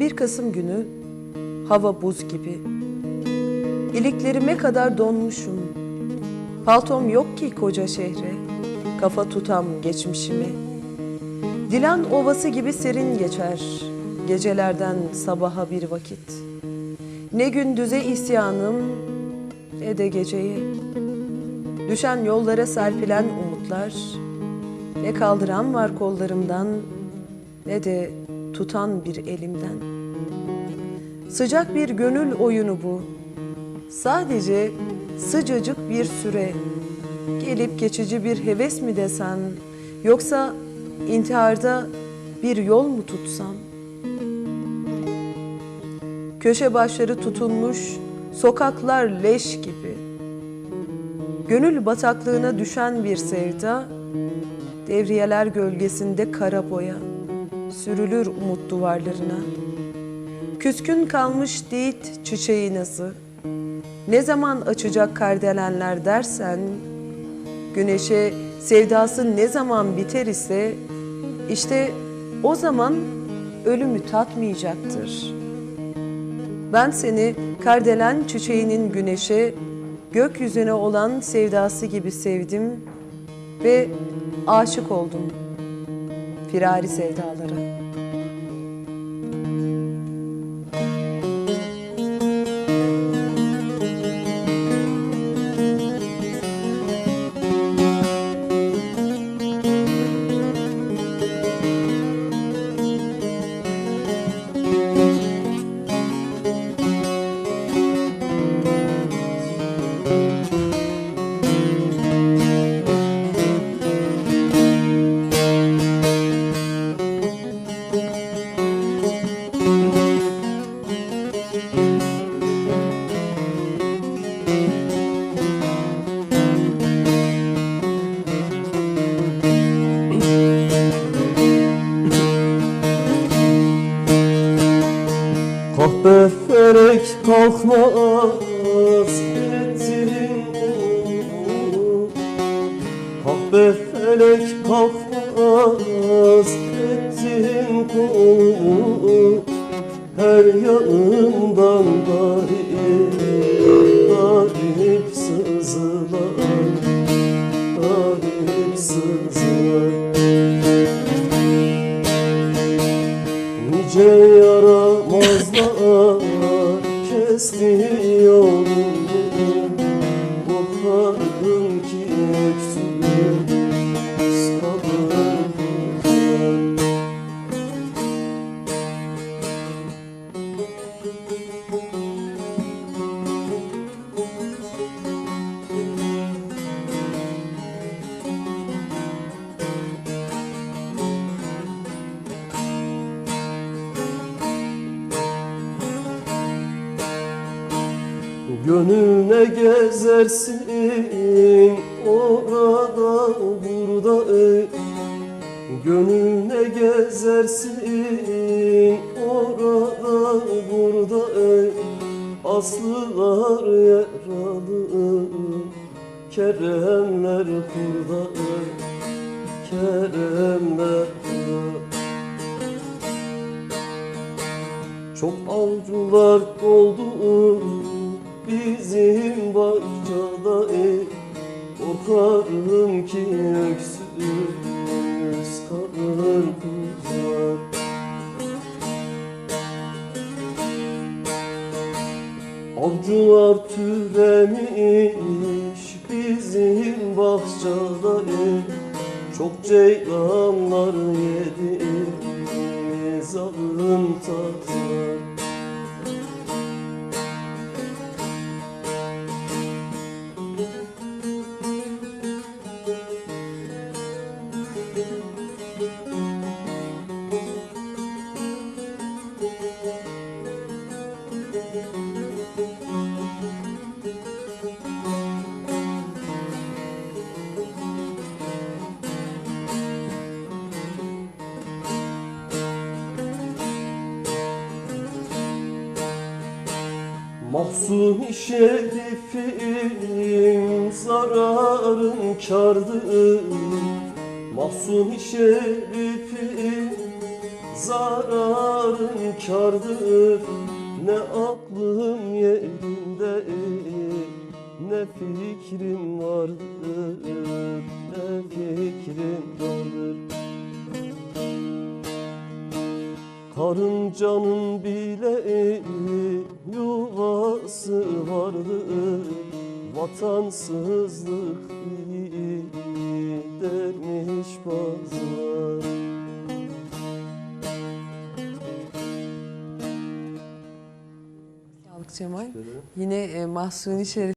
Bir Kasım günü hava buz gibi. İliklerime kadar donmuşum. Paltom yok ki koca şehre. Kafa tutam geçmişimi. Dilan ovası gibi serin geçer. Gecelerden sabaha bir vakit. Ne gündüze isyanım ne de geceye. Düşen yollara serpilen umutlar. Ne kaldıran var kollarımdan ne de tutan bir elimden. Sıcak bir gönül oyunu bu. Sadece sıcacık bir süre. Gelip geçici bir heves mi desen yoksa intiharda bir yol mu tutsam? Köşe başları tutulmuş, sokaklar leş gibi. Gönül bataklığına düşen bir sevda, devriyeler gölgesinde kara boya, sürülür umut duvarlarına. Küskün kalmış değil çiçeği nazı, ne zaman açacak kardelenler dersen, güneşe sevdası ne zaman biter ise, işte o zaman ölümü tatmayacaktır. Ben seni kardelen çiçeğinin güneşe, gökyüzüne olan sevdası gibi sevdim ve aşık oldum firari sevdalara. Kalkmaz ettirin Kahpe felek kalkmaz ettirin kulu Her yanından garip, garip sızılar Korkarım ki öksürür sabır Gönlüne gezersin orada burada ey. Gönlüne gezersin orada burada ey. Aslılar yaralı Keremler kurda ey. Keremler kurda Çok avcılar oldu bizim bahçede ey Korkarım ki öksüz kalır kuzlar Avcılar türemiş bizim bahçede ey. Çok ceylanlar yedi zalim tatlar Mahzun şerifim zararın kardır. Mahzun şerifim zararın kardır. Ne aklım yerinde ne fikrim vardır. Ne fikrim vardır Karıncanın bile yuvası vardır. Vatansızlık iyi dermiş bazılar Cemal. Yine e, Mahsuni Şerif